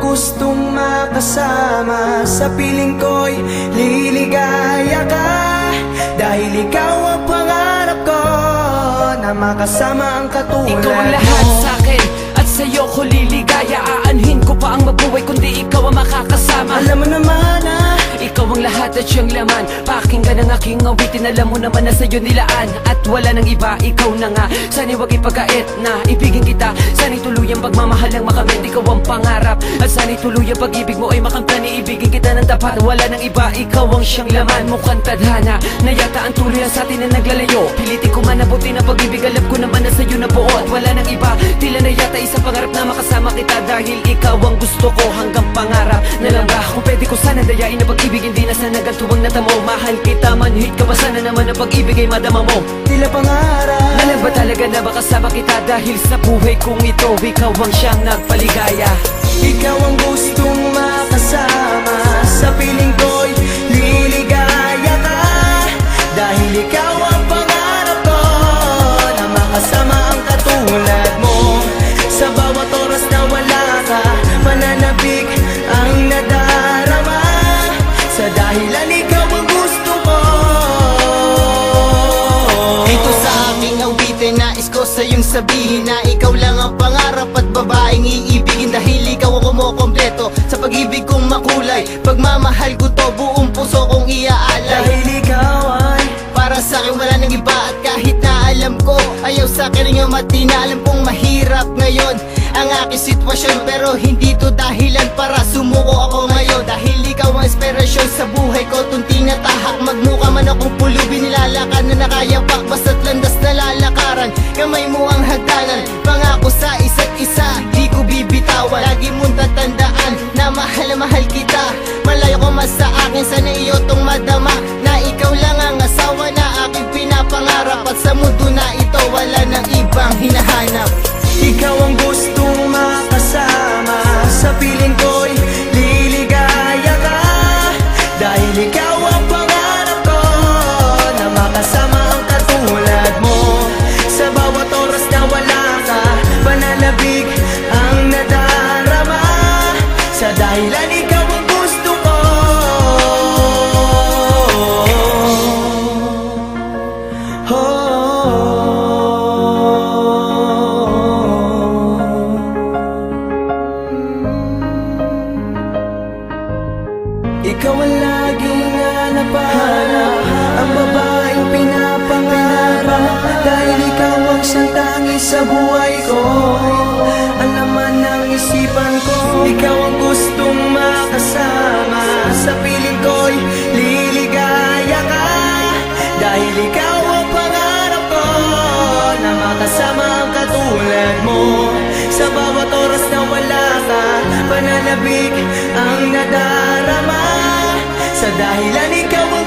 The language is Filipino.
gustong makasama. Sa piling ko'y liligaya ka. Dahil ikaw ang pangarap ko Na makasama ang katulad Ikaw ang lahat mo sa akin At sa'yo ko liligaya. Aanhin ko pa ang mabuhay Kundi ikaw ang makakasama. Alam mo naman Ikaw ang lahat at siyang laman. Pakinggan ang aking awitin Alam mo naman na sa'yo nilaan. At wala nang iba, ikaw na nga. Sana'y wag ipagkait na ibigin kita. Sana'y tuluyang pagmamahal ang makamit Ikaw ang pangarap. At sana'y tuluyang pag-ibig mo ay makamtani Ibigin kita ng tapat. Wala nang iba, ikaw ang siyang laman. Mukhang tadhana Na yata ang tuloy sa atin na naglalayo. Pilitin ko man abuti ng pag-ibig Alam ko naman na sa'yo na buo At wala nang iba Tila na yata isang pangarap na makasama kita Dahil ikaw ang gusto ko. Hanggang pangarap na lang ba? Kung pwede ko sana dayain ang pag-ibig Hindi na sana gantuwang natamo. Mahal kita man hit ka pa sana naman ang pag-ibig ay madama mo. Tila pangarap. Alam ba talaga na makasama kita Dahil sa buhay kong ito? Ikaw ang siyang nagpaligaya. Ikaw ang gustong makasama sabihin Na ikaw lang ang pangarap at babaeng iibigin Dahil ikaw ang kumukompleto Sa pag-ibig kong makulay. Pagmamahal ko to buong puso kong iaalay. Dahil ikaw ay Para sa akin wala nang iba At kahit na alam ko Ayaw sa akin ang matina Alam kong mahirap ngayon. Ang aking sitwasyon Pero hindi to dahilan para sumuko ako ngayon. Dahil ikaw ang inspirasyon sa buhay ko mas sa akin sa buhay ko. Ang laman ng isipan ko. Ikaw ang gustong makasama. Sa piling ko'y liligaya ka. Dahil ikaw ang pangarap ko Na makasama ang katulad mo. Sa bawat oras na wala ka Pananabik ang nadarama. Sa dahilan ikaw ang